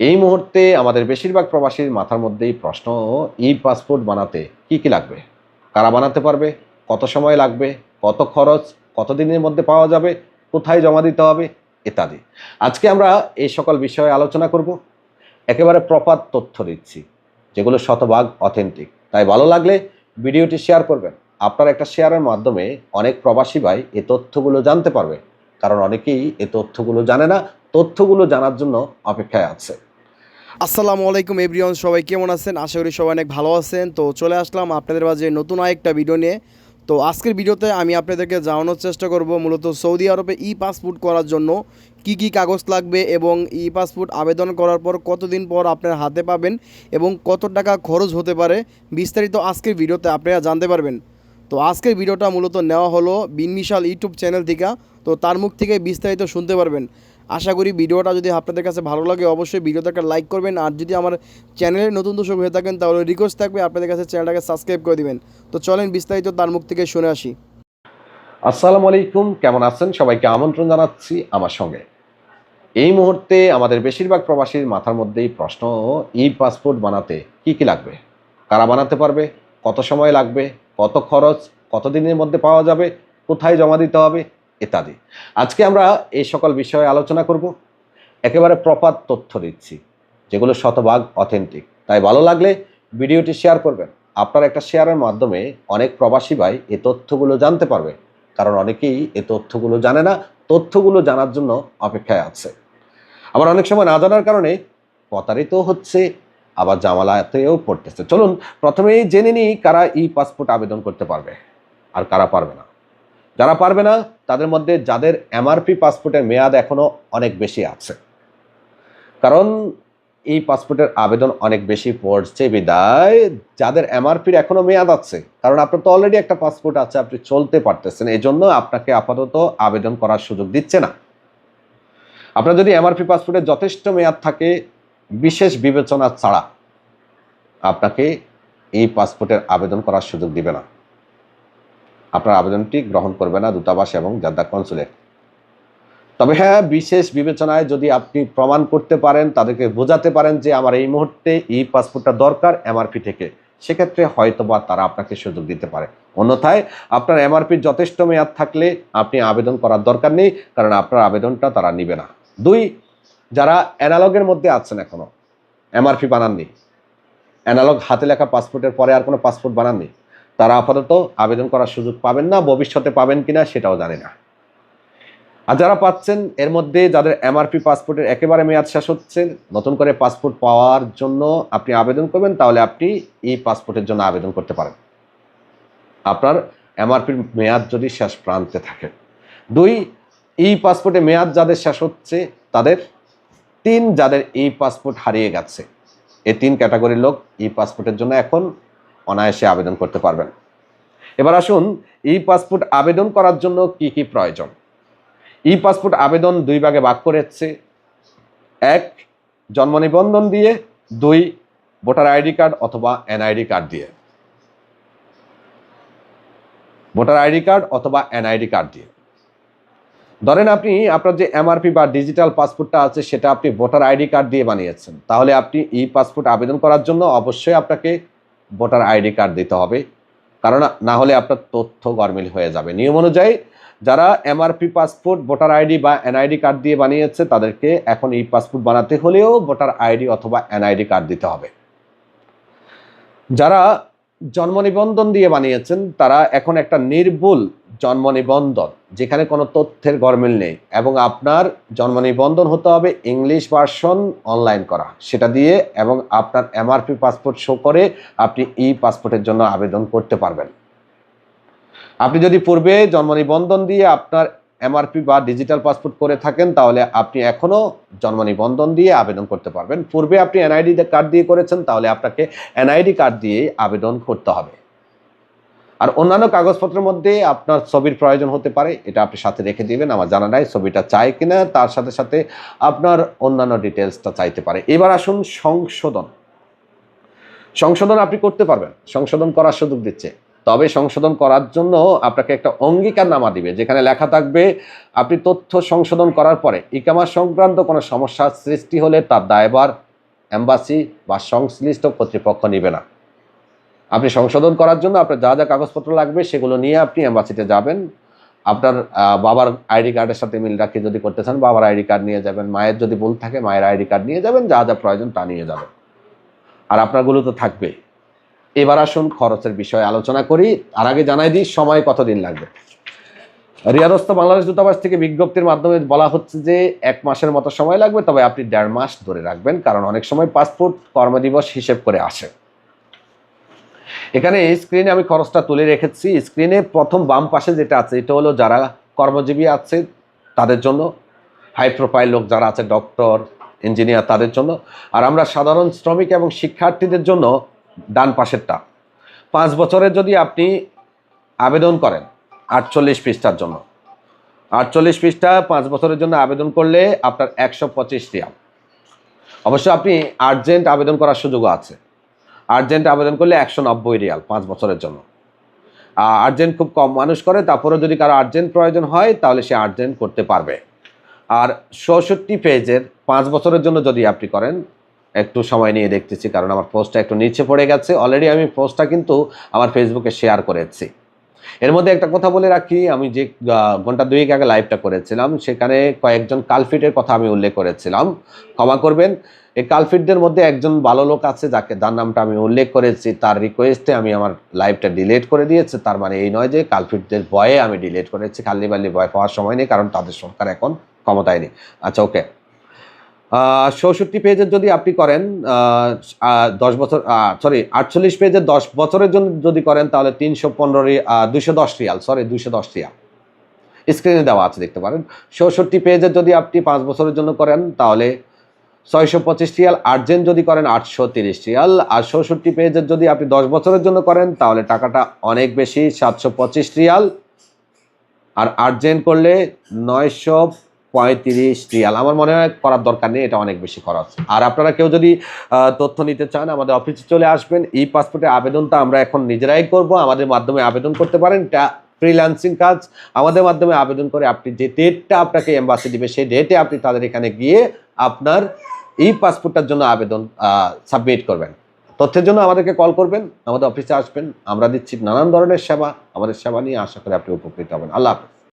এই মুহূর্তে আমাদের বেশিরভাগ প্রবাসীর মাথার মধ্যেই প্রশ্ন ই পাসপোর্ট বানাতে কি কি লাগবে? কারা বানাতে পারবে? কত সময় লাগবে? কত খরচ? কত দিনের মধ্যে পাওয়া যাবে? কোথায় জমা দিতে হবে? ইত্যাদি। আজকে আমরা এই সকল বিষয়ে আলোচনা করব। একেবারে প্রপার তথ্য দিচ্ছি, যেগুলো শতভাগ অথেন্টিক তাই ভালো লাগলে ভিডিওটি শেয়ার করবেন। আপনার একটা শেয়ারের মাধ্যমে অনেক প্রবাসী ভাই এই তথ্যগুলো জানতে পারবে, কারণ অনেকেই এ তথ্যগুলো জানে না। তথ্যগুলো জানার জন্য অপেক্ষায় আছে। আসসালামু আলাইকুম এভরিওয়ান, সবাই কেমন আছেন? আশা করি সবাই অনেক ভালো আছেন। তো চলে আসলাম আপনাদের মাঝে নতুন আরেকটা ভিডিও নিয়ে। তো আজকের ভিডিওতে আমি আপনাদেরকে জানানোর চেষ্টা করব মূলত সৌদি আরবে ই পাসপোর্ট করার জন্য কি কি কাগজ লাগবে এবং ই পাসপোর্ট আবেদন করার পর কতদিন পর আপনার হাতে পাবেন এবং কত টাকা খরচ হতে পারে বিস্তারিত আজকের ভিডিওতে আপনারা জানতে পারবেন। তো আজকের ভিডিওটা মূলত নেওয়া হলো বিনমিশাল ইউটিউব চ্যানেল থেকে। তো তার মুখ থেকে বিস্তারিত শুনতে পারবেন। আশা করি ভিডিওটা যদি আপনাদের কাছে ভালো লাগে, অবশ্যই ভিডিওতে একটা লাইক করবেন। আর যদি আমার চ্যানেলে নতুন দর্শক হয়ে থাকেন, তাহলে রিকোয়েস্ট থাকবে আপনাদের কাছে চ্যানেলটাকে সাবস্ক্রাইব করে দিবেন। তো চলেন বিস্তারিত তার মুখ থেকে শুনে আসি। আসসালামু আলাইকুম, কেমন আছেন? সবাইকে আমন্ত্রণ জানাচ্ছি আমার সঙ্গে। এই মুহূর্তে আমাদের বেশিরভাগ প্রবাসীর মাথার মধ্যেই প্রশ্ন, ই পাসপোর্ট বানাতে কি কি লাগবে? কারা বানাতে পারবে? কত সময় লাগবে? কত খরচ? কত দিনের মধ্যে পাওয়া যাবে? কোথায় জমা দিতে হবে? ইত্যাদি। আজকে আমরা এই সকল বিষয়ে আলোচনা করব। একেবারে প্রপার তথ্য দিচ্ছি, যেগুলো শতভাগ অথেন্টিক তাই ভালো লাগলে ভিডিওটি শেয়ার করবেন। আপনার একটা শেয়ারের মাধ্যমে অনেক প্রবাসী ভাই এই তথ্যগুলো জানতে পারবে। কারণ অনেকেই এই তথ্যগুলো জানে না, তথ্যগুলো জানার জন্য অপেক্ষায় আছে। আবার অনেক সময় না জানার কারণে প্রতারিত হচ্ছে, আবার জামালাতেও পড়তেছে। চলুন, প্রথমেই জেনে নিই কারা ই পাসপোর্ট আবেদন করতে পারবে, আর কারা পারবে না। যারা পারবে না, তাদের মধ্যে যাদের এমআরপি পাসপোর্টের মেয়াদ এখনও অনেক বেশি আছে। কারণ এই পাসপোর্টের আবেদন অনেক বেশি পড়ছে, বিদায়। যাদের এমআরপির এখনও মেয়াদ আছে, কারণ আপনার তো অলরেডি একটা পাসপোর্ট আছে, আপনি চলতে পারতেছেন এই জন্য আপনাকে আপাতত আবেদন করার সুযোগ দিচ্ছে না। আপনার যদি এমআরপি পাসপোর্টের যথেষ্ট মেয়াদ থাকে, বিশেষ বিবেচনা ছাড়া আপনাকে এই পাসপোর্টের আবেদন করার সুযোগ দিবে না। আপনার আবেদনটি গ্রহণ করবে না দূতাবাস এবং জাদ্দা কনসুলেট তবে হ্যাঁ বিশেষ বিবেচনায় যদি আপনি প্রমাণ করতে পারেন, তাদেরকে বোঝাতে পারেন যে আমার এই মুহূর্তে এই পাসপোর্টটা দরকার এমআরপি থেকে, সেক্ষেত্রে হয়তোবা তারা আপনাকে সুযোগ দিতে পারে। অন্যথায় আপনার এমআরপির যথেষ্ট মেয়াদ থাকলে আপনি আবেদন করার দরকার নেই, কারণ আপনার আবেদনটা তারা নিবে না। দুই, যারা অ্যানালগের মধ্যে আছেন এখনও, এমআরপি বানাননি, অ্যানালগ হাতে লেখা পাসপোর্টের পরে আর কোনো পাসপোর্ট বানাননি তারা আপাতত আবেদন করার সুযোগ পাবেন না, ভবিষ্যতে পাবেন কিনা সেটাও জানি না। আর যারা পাচ্ছেন, এর মধ্যে যাদের এমআরপি পাসপোর্টের একেবারে মেয়াদ শেষ হচ্ছে, নতুন করে পাসপোর্ট পাওয়ার জন্য আপনি আবেদন করবেন, তাহলে আপনি এই পাসপোর্টের জন্য আবেদন করতে পারেন। আপনার এমআরপির মেয়াদ যদি শেষ প্রান্তে থাকে। দুই, এই পাসপোর্টের মেয়াদ যাদের শেষ হচ্ছে, তাদের তিন, যাদের এই পাসপোর্ট হারিয়ে গেছে। এই তিন ক্যাটাগরির লোক এই পাসপোর্টের জন্য এখন অনায়াসে আবেদন করতে পারবেন। এবার আসুন ই পাসপোর্ট আবেদন করার জন্য কি কি প্রয়োজন? ই পাসপোর্ট আবেদন দুই ভাগে ভাগ করেছে। এক, জন্ম নিবন্ধন দিয়ে। দুই, ভোটার আইডি কার্ড অথবা এনআইডি কার্ড দিয়ে। ভোটার আইডি কার্ড অথবা এনআইডি কার্ড দিয়ে। ধরেন আপনি, আপনার যে এমআরপি বা ডিজিটাল পাসপোর্টটা আছে, সেটা আপনি ভোটার আইডি কার্ড দিয়ে বানিয়েছেন। তাহলে আপনি ই পাসপোর্ট আবেদন করার জন্য অবশ্যই আপনাকে ভোটার আইডি কার্ড দিতে হবে। কারণ না হলে আপনার তথ্য গরমিল হয়ে যাবে। নিয়ম অনুযায়ী যারা এমআরপি পাসপোর্ট, ভোটার আইডি বা এনআইডি কার্ড দিয়ে বানিয়েছে, তাদেরকে এখন এই পাসপোর্ট বানাতে হলেও ভোটার আইডি অথবা এনআইডি কার্ড দিতে হবে। যারা জন্ম নিবন্ধন দিয়ে বানিয়েছেন, তারা এখন একটা নির্ভুল জন্ম নিবন্ধন যেখানে কোনো তথ্যের গরমিল নেই এবং আপনার জন্ম নিবন্ধন হতে হবে ইংলিশ ভার্সন অনলাইন করা। সেটা দিয়ে এবং আপনার এমআরপি পাসপোর্ট শো করে আপনি ই পাসপোর্টের জন্য আবেদন করতে পারবেন। আপনি যদি পূর্বে জন্ম নিবন্ধন দিয়ে আপনার এমআরপি বা ডিজিটাল পাসপোর্ট করে থাকেন, তাহলে আপনি এখনও জন্ম নিবন্ধন দিয়ে আবেদন করতে পারবেন। পূর্বে আপনি এনআইডি কার্ড দিয়ে করেছেন, তাহলে আপনাকে এনআইডি কার্ড দিয়ে আবেদন করতে হবে। আর অন্যান্য কাগজপত্রের মধ্যে আপনার ছবির প্রয়োজন হতে পারে, এটা আপনি সাথে রেখে দিবেন, আমার জানা নাই ছবিটা চাই কিনা, তার সাথে সাথে আপনার অন্যান্য ডিটেলসটা চাইতে পারে। এবার আসুন সংশোধন। সংশোধন আপনি করতে পারবেন, সংশোধন করার সুযোগ দিচ্ছে। তবে সংশোধন করার জন্য আপনাকে একটা অঙ্গীকার নামা দিবে, যেখানে লেখা থাকবে, আপনি তথ্য সংশোধন করার পরে ইকামা সংক্রান্ত কোনো সমস্যার সৃষ্টি হলে তার দায়ভার, এম্বাসি বা সংশ্লিষ্ট কর্তৃপক্ষ নেবে না। আপনি সংশোধন করার জন্য আপনার যা যা কাগজপত্র লাগবে সেগুলো নিয়ে আপনি এম্বাসিতে যাবেন। আপনার বাবার আইডি কার্ডের সাথে মিল রাখি যদি করতে চান, বাবার আইডি কার্ড নিয়ে যাবেন। মায়ের যদি ভুল থাকে, মায়ের আইডি কার্ড নিয়ে যাবেন, যা যা প্রয়োজন তা নিয়ে যাবেন। আর আপনারগুলো তো থাকবে এবার আসুন খরচের বিষয়ে আলোচনা করি। আর আগে জানাই দিই, সময় কতদিন লাগবে? রিয়াদস্ত বাংলাদেশ দূতাবাস থেকে বিজ্ঞপ্তির মাধ্যমে বলা হচ্ছে যে, এক মাসের মতো সময় লাগবে, তবে আপনি দেড় মাস ধরে রাখবেন, কারণ অনেক সময় পাসপোর্ট কর্মদিবস হিসেব করে আসে। এখানে স্ক্রিনে আমি খরচটা তুলে রেখেছি। স্ক্রিনে প্রথম বাম পাশে যেটা আছে, এটা হলো যারা কর্মজীবী আছে, তাদের জন্য। হাই প্রোফাইল লোক যারা আছে ডক্টর ইঞ্জিনিয়ার তাদের জন্য। আর আমরা সাধারণ শ্রমিক এবং শিক্ষার্থীদের জন্য ডান পাশেরটা। পাঁচ বছরের যদি আপনি আবেদন করেন আটচল্লিশ পৃষ্ঠার জন্য। আটচল্লিশ পৃষ্ঠা পাঁচ বছরের জন্য আবেদন করলে আপনার একশো পঁচিশ রিয়াল অবশ্য আপনি আর্জেন্ট আবেদন করার সুযোগও আছে। আর্জেন্ট আবেদন করলে একশো নব্বই রিয়াল পাঁচ বছরের জন্য। আর্জেন্ট খুব কম মানুষ করে তারপরে যদি কারও আর্জেন্ট প্রয়োজন হয়, তাহলে সে আর্জেন্ট করতে পারবে। আর চৌষট্টি পেজের পাঁচ বছরের জন্য যদি আপনি করেন, একটু সময় নিয়ে দেখতেছি, কারণ আমার পোস্টটা একটু নিচে পড়ে গেছে। অলরেডি আমি পোস্টটা কিন্তু আমার ফেসবুকে শেয়ার করেছি। এর মধ্যে একটা কথা বলে রাখি, আমি যে ঘণ্টা দুয়েক আগে লাইভটা করেছিলাম, সেখানে কয়েকজন কালফিটের কথা আমি উল্লেখ করেছিলাম। ক্ষমা করবেন, এই কালফিটদের মধ্যে একজন ভালো লোক আছে, যাকে, যার নামটা আমি উল্লেখ করেছি, তার রিকোয়েস্টে আমি আমার লাইভটা ডিলিট করে দিয়েছি। তার মানে এই নয় যে, কালফিটদের ভয়ে আমি ডিলিট করেছি, খালি বাল্লি ভয় পাওয়ার সময় নেই, কারণ তাদের সরকার এখন ক্ষমতায় নেই। আচ্ছা ওকে চৌষট্টি পেজের যদি আপনি করেন দশ বছর সরি আটচল্লিশ পেজের দশ বছরের জন্য যদি করেন, তাহলে তিনশো পনেরো দুইশো দশ রিয়াল সরি দুইশো দশ রিয়াল। স্ক্রিনে দেওয়া আছে, দেখতে পারেন। চৌষট্টি পেজের যদি আপনি পাঁচ বছরের জন্য করেন, তাহলে ছয়শো পঁচিশ রিয়াল আর্জেন্ট যদি করেন, আটশো তিরিশ রিয়াল। আর চৌষট্টি পেজের যদি আপনি দশ বছরের জন্য করেন, তাহলে টাকাটা অনেক বেশি, সাতশো পঁচিশ রিয়াল। আর আর্জেন্ট করলে নয়শো পঁয়ত্রিশ রিয়াল। আমার মনে হয় করার দরকার নেই, এটা অনেক বেশি খরচ। আর আপনারা কেউ যদি তথ্য নিতে চান, আমাদের অফিসে চলে আসবেন। এই পাসপোর্টের আবেদনটা আমরা এখন নিজেরাই করব, আমাদের মাধ্যমে আবেদন করতে পারেন। ফ্রিল্যান্সিং কাজ, আমাদের মাধ্যমে আবেদন করে আপনি যে ডেটটা আপনাকে এম্বাসি দিবে, সেই ডেটে আপনি তাদের এখানে গিয়ে আপনার এই পাসপোর্টটার জন্য আবেদন সাবমিট করবেন। তথ্যের জন্য আমাদেরকে কল করবেন, আমাদের অফিসে আসবেন। আমরা দিচ্ছি নানান ধরনের সেবা, আমাদের সেবা নিয়ে আশা করি আপনি উপকৃত হবেন। আল্লাহ হাফেজ।